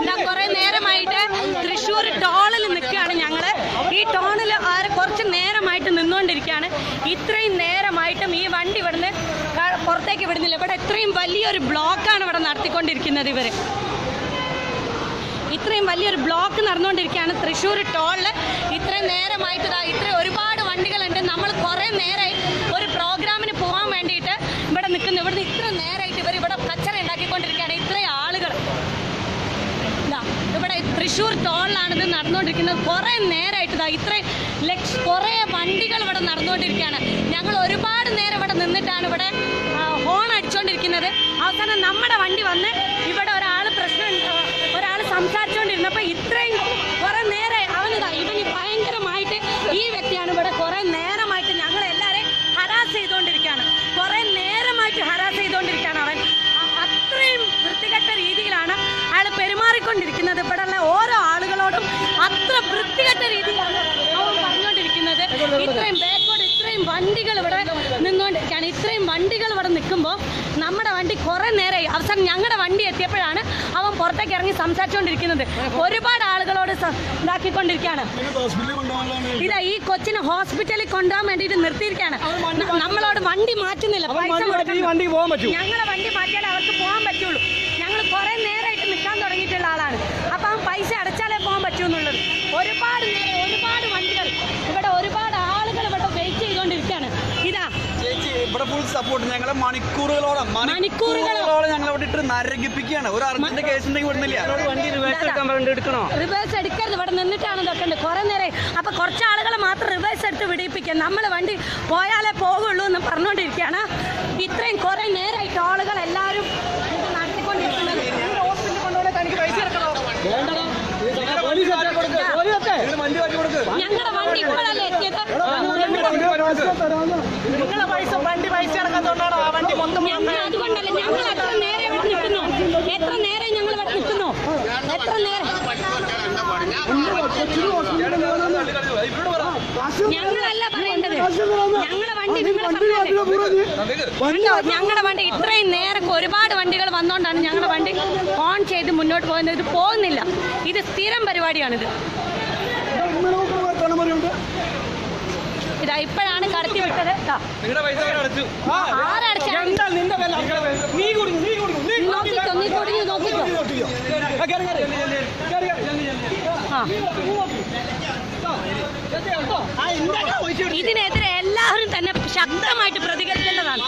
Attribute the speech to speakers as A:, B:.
A: ഇതാ കുറെ നേരമായിട്ട് തൃശ്ശൂർ ടോളിൽ നിൽക്കുകയാണ് ഞങ്ങൾ ഈ ടോണിൽ ആരെ കുറച്ച് നേരമായിട്ട് നിന്നുകൊണ്ടിരിക്കുകയാണ്. ഇത്രയും നേരമായിട്ടും ഈ വണ്ടി ഇവിടുന്ന് പുറത്തേക്ക് വിടുന്നില്ല. ഇവിടെ ഇത്രയും വലിയൊരു ബ്ലോക്കാണ് ഇവിടെ നടത്തിക്കൊണ്ടിരിക്കുന്നത് ഇവർ ഇത്രയും വലിയൊരു ബ്ലോക്ക് നടന്നുകൊണ്ടിരിക്കുകയാണ് തൃശ്ശൂർ ടോളിൽ ഇത്രയും നേരമായിട്ട് ഇതാ ഇത്രയും ഒരുപാട് വണ്ടികളുണ്ട്. നമ്മൾ കുറേ നേരമായി ഒരു പ്രോഗ്രാമിന് പോകാൻ വേണ്ടിയിട്ട് ഇവിടെ നിൽക്കുന്നു. ഇവിടുന്ന് ഇത്ര നേരമായിട്ട് ഇവർ ഇവിടെ കച്ചറ ഉണ്ടാക്കിക്കൊണ്ടിരിക്കുകയാണ് ഇത്രയും ആളുകൾ ഇതാ ഇവിടെ തൃശ്ശൂർ ടോളിലാണിത് നടന്നുകൊണ്ടിരിക്കുന്നത്. കുറേ നേരമായിട്ട് ഇതാ ഇത്രയും ലക്ഷ കുറേ വണ്ടികൾ ഇവിടെ നടന്നുകൊണ്ടിരിക്കുകയാണ്. ഞങ്ങൾ ഒരുപാട് നേരം ഇവിടെ നിന്നിട്ടാണ് ഇവിടെ ഹോൺ അടിച്ചുകൊണ്ടിരിക്കുന്നത് അവസാനം നമ്മുടെ വണ്ടി വന്ന് ഇവിടെ ഇത്രയും ബാക്കോട് ഇത്രയും വണ്ടികൾ ഇവിടെ നിന്നുകൊണ്ടിരിക്കുകയാണ്. ഇത്രയും വണ്ടികൾ ഇവിടെ നിൽക്കുമ്പോൾ നമ്മുടെ വണ്ടി കുറേ നേരമായി. അവസാനം ഞങ്ങളുടെ വണ്ടി എത്തിയപ്പോഴാണ് അവൻ പുറത്തേക്ക് ഇറങ്ങി സംസാരിച്ചുകൊണ്ടിരിക്കുന്നത്. ഒരുപാട് ആളുകളോട് ഇതാക്കിക്കൊണ്ടിരിക്കുകയാണ്. ഇതാ ഈ കൊച്ചിനെ ഹോസ്പിറ്റലിൽ കൊണ്ടുപോകാൻ വേണ്ടിയിട്ട് നിർത്തിയിരിക്കുകയാണ്. നമ്മളോട് വണ്ടി മാറ്റുന്നില്ല. പൈസ
B: ഈ
A: കൊടുക്കണം.
B: വണ്ടി പോകാൻ പറ്റൂ.
A: ഞങ്ങളെ വണ്ടി മാറ്റിയാലേ അവർക്ക് പോകാൻ പറ്റുള്ളൂ ഞങ്ങൾ കുറെ നേരമായിട്ട് നിൽക്കാൻ തുടങ്ങിയിട്ടുള്ള ആളാണ് അപ്പം അവൻ പൈസ അടച്ചാലേ പോകാൻ പറ്റൂ എന്നുള്ളത് ഒരുപാട് നേരം ഒരുപാട് വണ്ടികൾ ഇവിടെ ഒരുപാട് ആളുകൾ ഇവിടെ വെയിറ്റ് ചെയ്തുകൊണ്ടിരിക്കുകയാണ് ഇതാ
C: ചേച്ചി ഇവിടെ ഫുൾ സപ്പോർട്ട് ഞങ്ങളെ മണിക്കൂറുകളോളം
A: മണിക്കൂറുകളോളം.
C: ഞങ്ങൾ വിട്ടിട്ട് ഇട്ട് നരകിപ്പിക്കുകയാണ്. ഒരു അർജന്റ് കേസ് ഉണ്ടെങ്കിൽ വിടുന്നില്ല
B: വണ്ടി റിവേഴ്സ് എടുക്കാൻ വേണ്ടി എടുക്കണോ?
A: റിവേഴ്സ് എടുക്കരുത്. ഇവിടെ നിന്നിട്ടാണ് ഇതൊക്കെ കുറെ നേരം അപ്പൊ കുറച്ച് ആളുകൾ മാത്രം റിവേഴ്സ് എടുത്ത് വിടിപ്പിക്കുക നമ്മൾ വണ്ടി പോയാലേ പോകുള്ളൂ എന്ന് പറഞ്ഞുകൊണ്ടിരിക്കുകയാണ്. ഇത്രയും കുറെ നേരമായിട്ട് ആളുകൾ എല്ലാവരും ഇത് നടത്തിക്കൊണ്ടിരിക്കുന്നത്
C: വണ്ടി മാറ്റി കൊടുക്ക്
A: ഞങ്ങളുടെ വണ്ടി ഇപ്പോഴല്ലേ എത്തിയത്
B: നിങ്ങളെ പൈസ വണ്ടി പൈസ ഇറങ്ങാത്തോണ്ടാണോ ആ വണ്ടി മൊത്തം
A: അതുകൊണ്ടല്ല ഞങ്ങൾ എത്ര നേരെ ഇവിടെ നിൽക്കുന്നു? എത്ര നേരെ ഞങ്ങൾ ഇവിടെ നിൽക്കുന്നു? എത്ര നേരം? ഞങ്ങളല്ല പറയേണ്ടത്. ഞങ്ങളെ വണ്ടി നിങ്ങൾ ഞങ്ങളുടെ വണ്ടി ഇത്രയും നേരം ഒരുപാട് വണ്ടികൾ വന്നുകൊണ്ടാണ് ഞങ്ങളുടെ വണ്ടി ഓൺ ചെയ്ത് മുന്നോട്ട് പോകുന്നത്. ഇത് പോകുന്നില്ല. ഇത് സ്ഥിരം പരിപാടിയാണിത്. ഇപ്പോഴാണ് കടത്തി വിട്ടത്.
B: നീ കുടുങ്ങി നീ കുടുങ്ങി നീ
A: നോക്കിക്കോ നീ കൊടുങ്ങി നോക്കിക്കോ.
B: ആ, കേറി, കേറി. കേറി, കേറി.
A: ആ.
B: ആ, എന്താ പൈസ
A: ഇതിനെതിരെ എല്ലാവരും തന്നെ ശക്തമായിട്ട് പ്രതികരിക്കേണ്ടതാണ്.